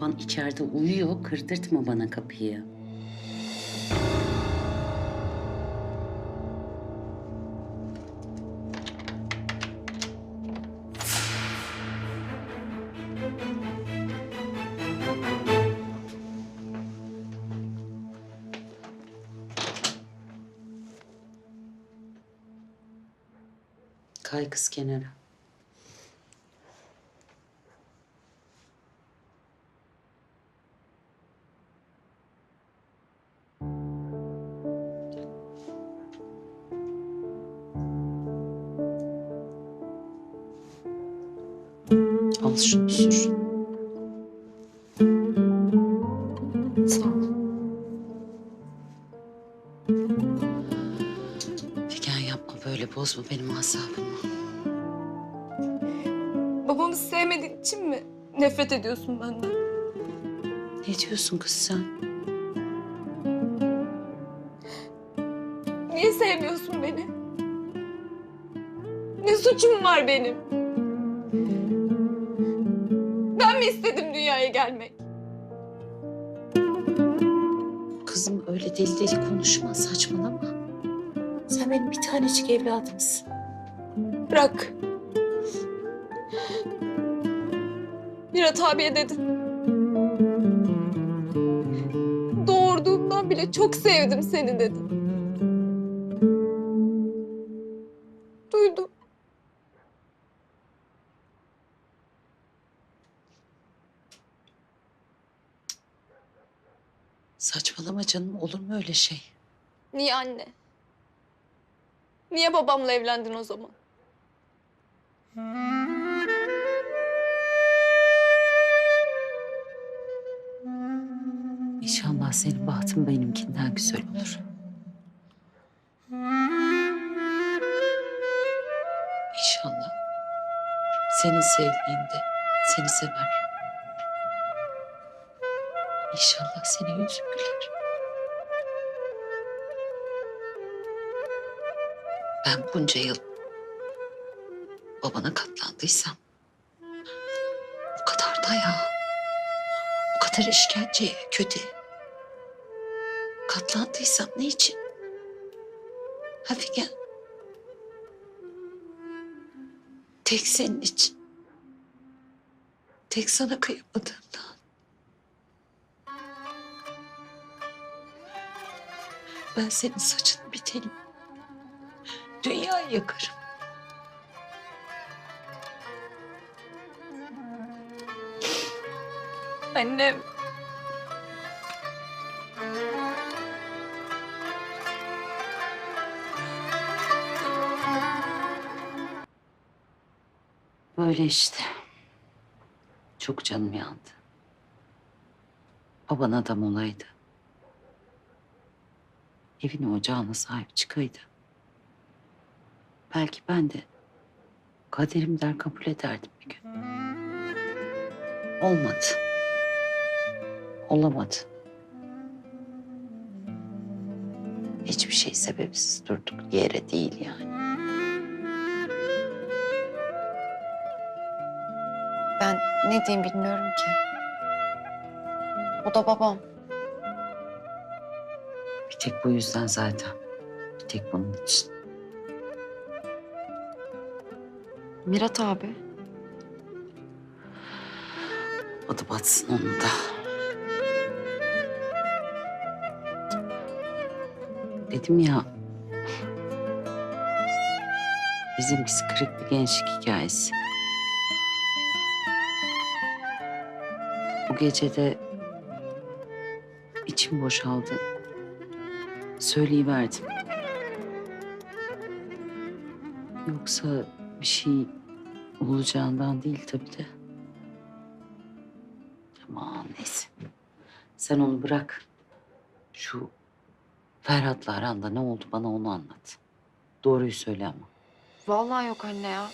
baban içeride uyuyor. Kırdırtma bana kapıyı. Kay kız kenara. Al şunu sür. Sağ ol. Figen yapma böyle bozma benim asabımı. Babamı sevmediğin için mi nefret ediyorsun benden? Ne diyorsun kız sen? Niye sevmiyorsun beni? Ne suçum var benim? Deli deli konuşma saçmalama. Sen benim bir tanecik evladımsın. Bırak. Mirat abiye dedim. Doğurduğumdan bile çok sevdim seni dedim. Saçmalama canım olur mu öyle şey? Niye anne? Niye babamla evlendin o zaman? İnşallah senin bahtın benimkinden güzel olur. İnşallah. Senin sevdiğinde seni sever. İnşallah senin yüzün güler. Ben bunca yıl babana katlandıysam o kadar da ya. O kadar işkenceye, kötü. Katlandıysam ne için? Ha Figen? Tek senin için. Tek sana kıyamadığımdan. Ben senin saçını bitelim. Dünyayı yakarım. Annem. Böyle işte. Çok canım yandı. Baban adam olaydı. Evine ocağına sahip çıkaydı. Belki ben de kaderim der kabul ederdim bir gün. Olmadı. Olamadı. Hiçbir şey sebepsiz durduk yere değil yani. Ben ne diyeyim bilmiyorum ki. O da babam. Tek bu yüzden zaten. Bir tek bunun için. Mirat abi. Adı batsın onun da. Dedim ya. Bizimkisi kırık bir gençlik hikayesi. Bu gece de içim boşaldı. Söyleyiverdim. Yoksa bir şey olacağından değil tabii de. Aman neyse. Sen onu bırak. Şu Ferhat'la aranda ne oldu bana onu anlat. Doğruyu söyle ama. Vallahi yok anne ya.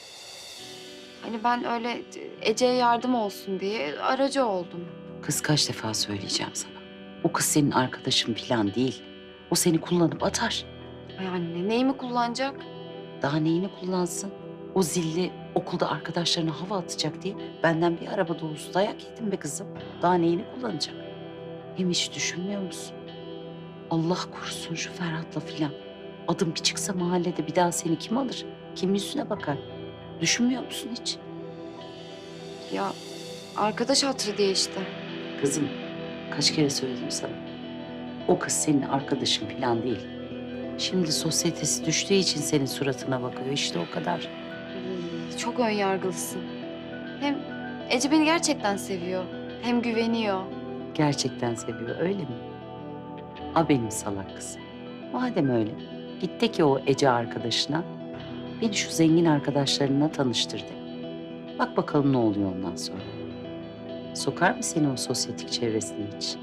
Hani ben öyle Ece'ye yardım olsun diye aracı oldum. Kız kaç defa söyleyeceğim sana. O kız senin arkadaşın falan değil. O seni kullanıp atar. Ay anne neyimi kullanacak? Daha neyini kullansın? O zilli Okulda arkadaşlarına hava atacak diye benden bir araba dolusu dayak yedin be kızım. Daha neyini kullanacak? Hem hiç düşünmüyor musun? Allah korusun şu Ferhat'la filan. Adım bir çıksa mahallede bir daha seni kim alır? Kim yüzüne bakar? Düşünmüyor musun hiç? Ya arkadaş hatırı diye işte. Kızım kaç kere söyledim sana. O kız senin arkadaşın falan değil. Şimdi sosyetesi düştüğü için senin suratına bakıyor. İşte o kadar. Ay, Çok ön yargılısın. Hem Ece beni gerçekten seviyor. Hem güveniyor. Gerçekten seviyor öyle mi? A benim salak kızım. Madem öyle git de ki o Ece arkadaşına beni şu zengin arkadaşlarına tanıştır de. Bak bakalım ne oluyor ondan sonra. Sokar mı seni o sosyetik çevresine hiç?